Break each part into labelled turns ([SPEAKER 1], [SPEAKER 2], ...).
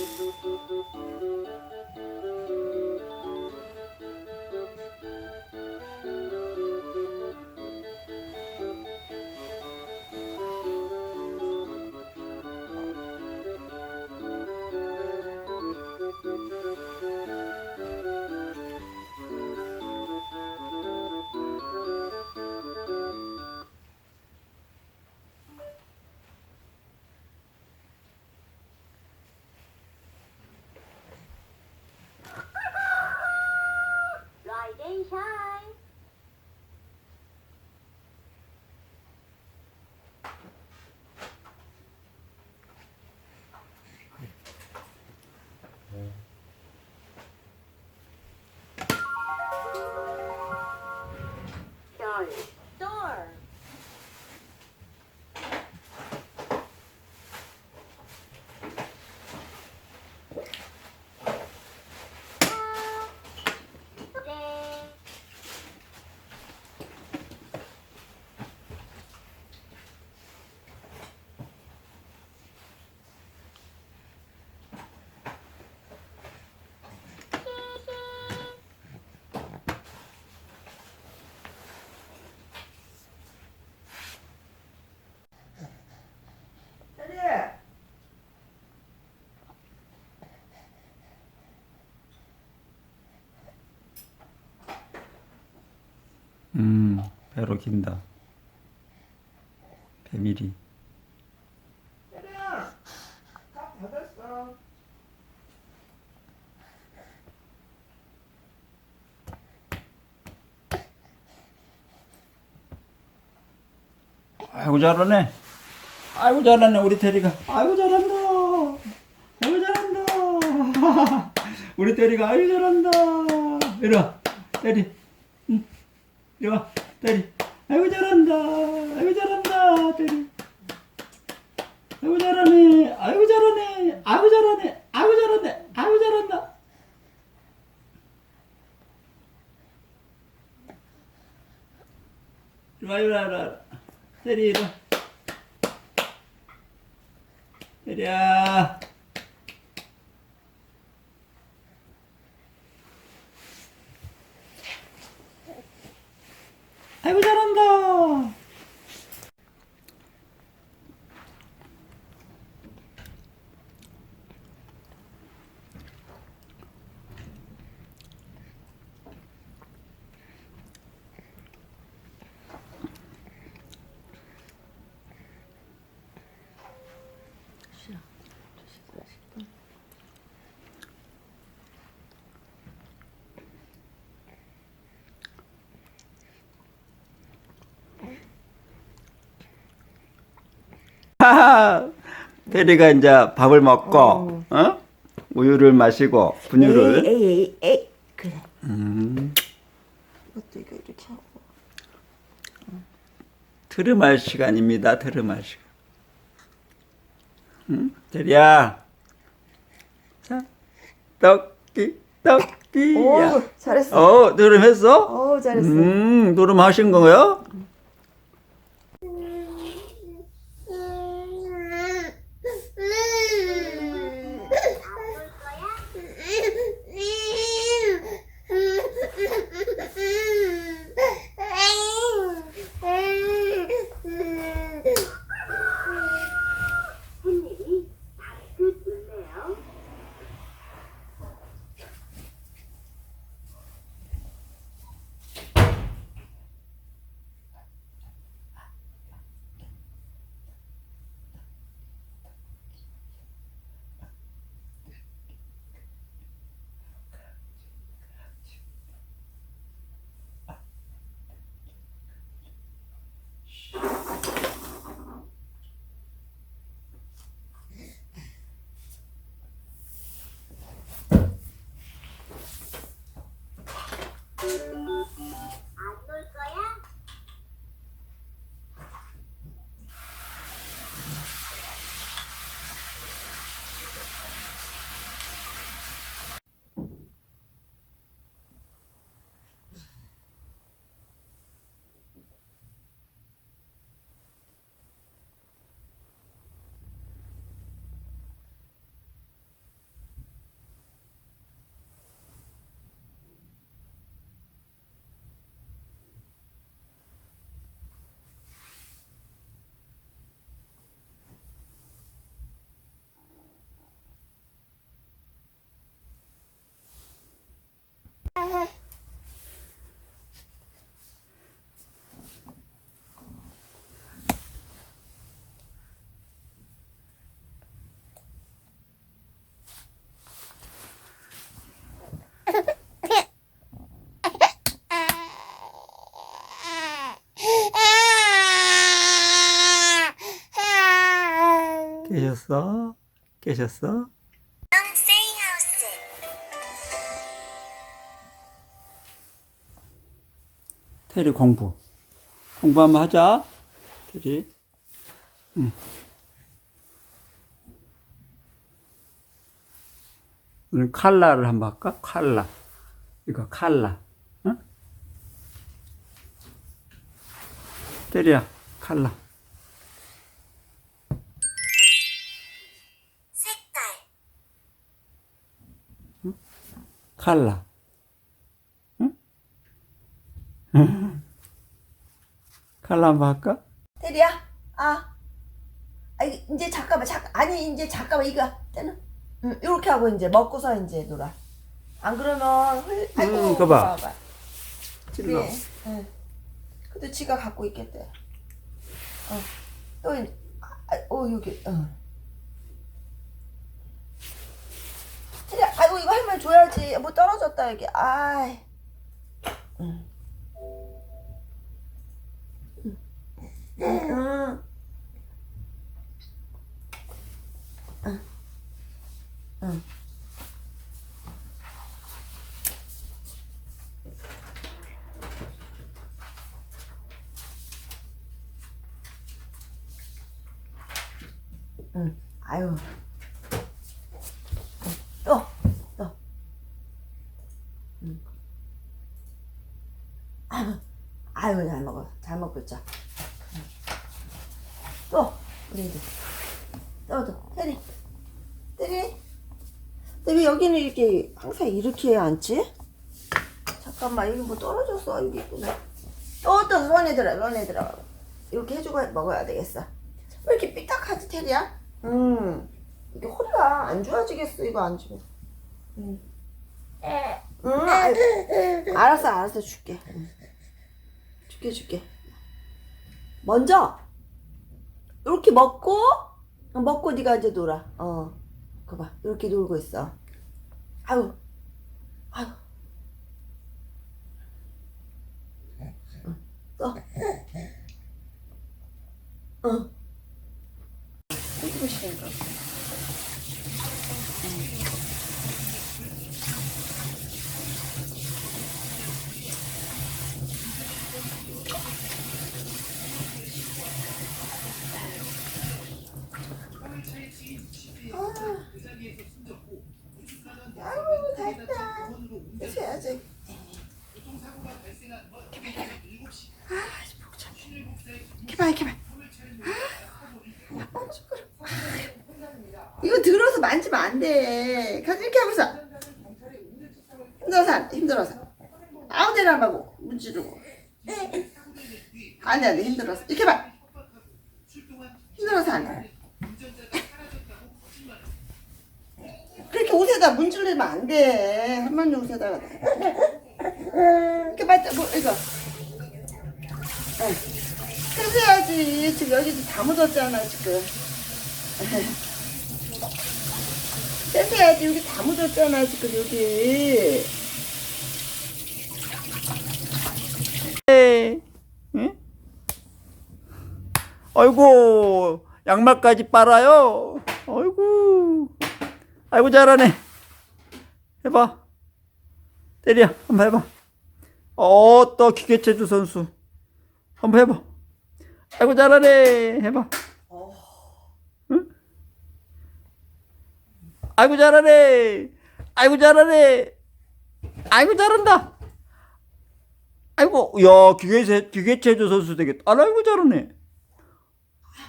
[SPEAKER 1] Thank you.
[SPEAKER 2] 음, 배로 긴다. 배밀이. 아이고 잘하네. 아이고 잘하네 우리 테리가. 아이고 잘한다. 아이고 잘한다. 우리 테리가 아이고 잘한다. 이리 와, 테리. 와, 테리. 아이고 잘한다. 아이고 잘한다, 테리. 아이고 잘하네. 아이고 잘하네. 아이고 잘하네. 아이고 잘하네. 아이고 잘한다. 이리 와, 이리 와, 이리 와. 테리 이리 와. 테리야. 아이고 잘한다. 테리가 이제 밥을 먹고 어? 우유를 마시고 분유를
[SPEAKER 1] 에이, 에이, 에이. 그래.
[SPEAKER 2] 음,
[SPEAKER 1] 이것도 이거 이렇게 하고.
[SPEAKER 2] 트름할 시간입니다. 트름할 시간. 응? 테리야. 자, 떡기 떡기.
[SPEAKER 1] 오, 잘했어.
[SPEAKER 2] 어, 트름했어?
[SPEAKER 1] 오, 잘했어.
[SPEAKER 2] 음, 트름하신 거요? 있었어? 계셨어? 테리 공부. 공부 한번 하자. 테리. 응. 오늘 칼라를 한번 할까? 칼라. 이거 칼라. 응? 테리야, 칼라. 칼라. 응? 칼라 한번 할까?
[SPEAKER 1] 테리야, 아, 아 이- 이제 잠깐만, 잠 아니 이제 잠깐만 이거 때는, 응, 이렇게 하고 이제 먹고서 이제 놀아. 안 그러면 흘, 아이고,
[SPEAKER 2] 음, 그거 봐.
[SPEAKER 1] 봐봐.
[SPEAKER 2] 찔러.
[SPEAKER 1] 그래, 응. 근데 지가 갖고 있겠대. 어, 또 이제, 아, 어 여기, 어. 테리야, 아 이거 할머니 줘야지. 뭐 떨어졌다 여기. 아이. 응. 응. 응. 응. 응. 아유. 또, 또. 응. 아유, 아유, 잘 먹어. 잘 먹고 있자. 응. 또, 우리들. 또, 또. 테리. 테리. 근데 왜 여기는 이렇게 항상 이렇게 앉지? 잠깐만, 여기 뭐 떨어졌어. 여기 있구나. 또, 또, 너네들아, 너네들아. 이렇게 해주고 먹어야 되겠어. 왜 이렇게 삐딱하지, 테리야? 음, 이게 허리가 안 좋아지겠어, 이거 안 주면. 음. 응, 알, 알았어, 알았어, 줄게. 응. 줄게, 줄게. 먼저, 이렇게 먹고, 어, 먹고 네가 이제 놀아. 어, 그거 봐, 이렇게 놀고 있어. 아유, 아유. 응, 또. 응. 해주고 싶은 거. 아이고 다 했다. 해줘야지. 아, 복잡해. 이렇게 봐, 이렇게 봐. 아, 쭈그러. 이거 들어서 만지면 안 돼. 가지 이렇게 하면서. 힘들어서 안 돼, 힘들어서. 아무 데나 말고 문지르고. 안 돼, 안 돼, 힘들어서. 이렇게 봐. 힘들어서 안 돼. 그렇게 옷에다 문지르면 안 돼. 할머니 옷에다가. 이렇게 맞자, 뭐, 이거. 응. 해줘야지. 지금 여기 다 묻었잖아, 지금. 떼서야지. 여기 다 묻었잖아, 지금 여기.
[SPEAKER 2] 응? 아이고 양말까지 빨아요. 아이고 아이고 잘하네. 해봐. 때리야 한번 해봐. 어또 기계체조 선수 한번 해봐. 아이고 잘하네. 해봐. 응? 아이고 잘하네. 아이고 잘하네. 아이고 잘한다. 아이고, 야, 기계체, 기계체조 선수 되겠다. 아, 아이고, 잘하네.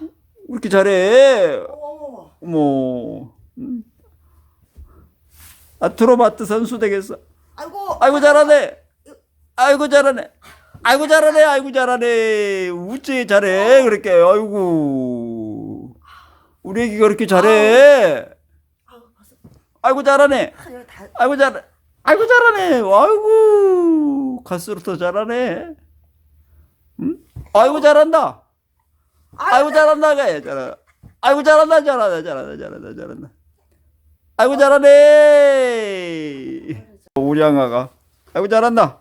[SPEAKER 2] 왜 이렇게 잘해?
[SPEAKER 1] 어머,
[SPEAKER 2] 어머. 음. 아트로바트 선수 되겠어.
[SPEAKER 1] 아이고.
[SPEAKER 2] 아이고, 잘하네. 아이고, 잘하네. 아이고, 잘하네. 아이고, 잘하네. 우째 잘해. 그렇게. 아이고. 우리 애기가 그렇게 잘해.
[SPEAKER 1] 아이고,
[SPEAKER 2] 잘하네.
[SPEAKER 1] 아.
[SPEAKER 2] 아이고 잘해. 아이고 잘하네. 아이고 갈수록 더 잘하네. 응? 아이고 잘한다. 아이고 잘한다. 가 잘하. 아이고 잘한다. 잘한다. 잘한다. 잘한다. 잘한다. 아이고 잘하네. 우리 양아가. 아이고 잘한다.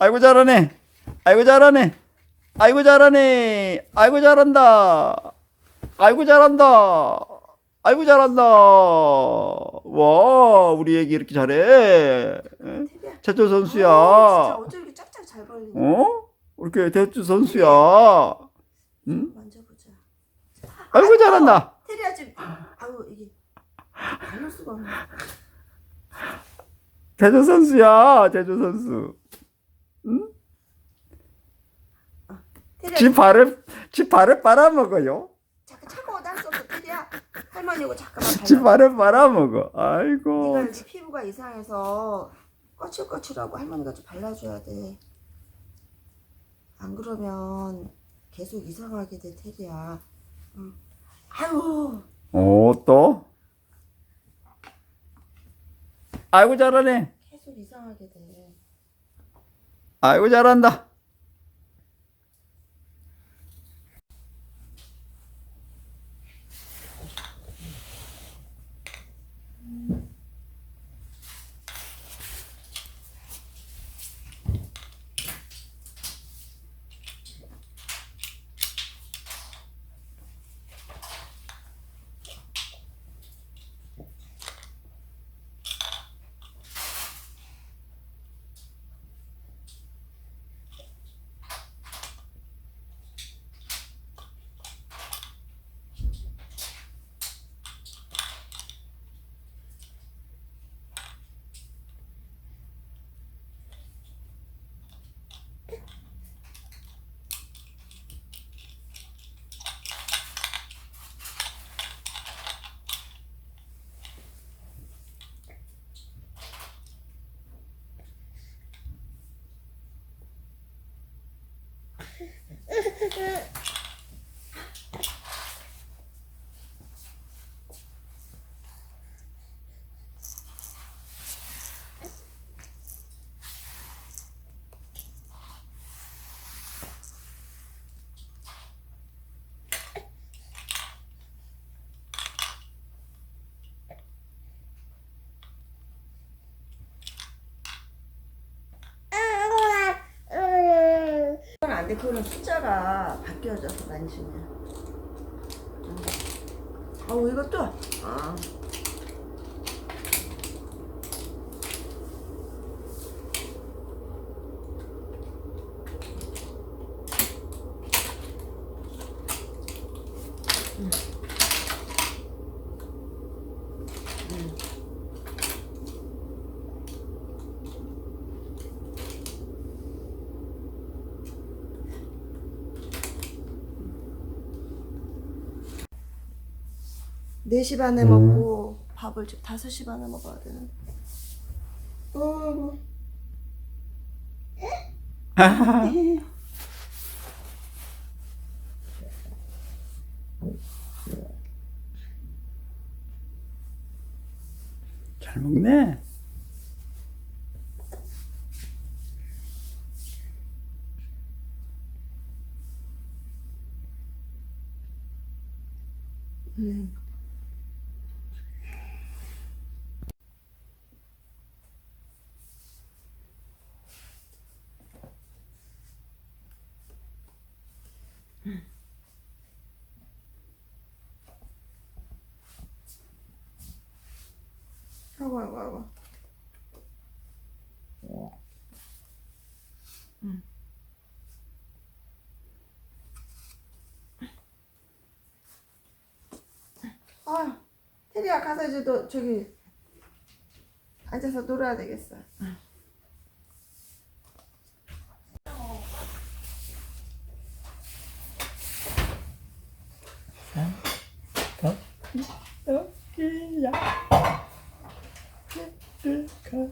[SPEAKER 2] 아이고 잘하네. 아이고 잘하네. 아이고 잘하네. 아이고 잘한다. 아이고 잘한다. 아이고 잘한다. 와 우리 애기 이렇게 잘해. 태조
[SPEAKER 1] 아,
[SPEAKER 2] 선수야.
[SPEAKER 1] 어쩜 이렇게 짝짝 잘 벌리냐.
[SPEAKER 2] 어? 이렇게 태조 선수야. 응?
[SPEAKER 1] 만져보자.
[SPEAKER 2] 아이고 잘한다.
[SPEAKER 1] 테리야 지금 수가 없네.
[SPEAKER 2] 태조 선수야. 태조 선수.
[SPEAKER 1] 테리야
[SPEAKER 2] 지 발을 지 발을 빨아먹어요.
[SPEAKER 1] 잠깐 없어 테리야. 할머니고 잠깐만
[SPEAKER 2] 지. 발을 빨아먹어. 아이고.
[SPEAKER 1] 네가 이렇게 피부가 이상해서 거칠거칠하고 할머니가 좀 발라줘야 돼. 안 그러면 계속 이상하게 돼 테리야. 응. 아유
[SPEAKER 2] 오 또. 아이고 잘하네.
[SPEAKER 1] 계속 이상하게 돼.
[SPEAKER 2] 아이고 잘한다.
[SPEAKER 1] 그 근데 그거는 숫자가 바뀌어져서 만지면. 어, 이것도. 어. 4시 반에 음. 먹고 밥을 지금 5시 반에 먹어야 되는데. 음.
[SPEAKER 2] 잘 먹네.
[SPEAKER 1] 음. 아이고 봐. 아, 테리야 가서 이제 너 저기 앉아서 놀아야 되겠어 응. 어? 어? 야 Cut.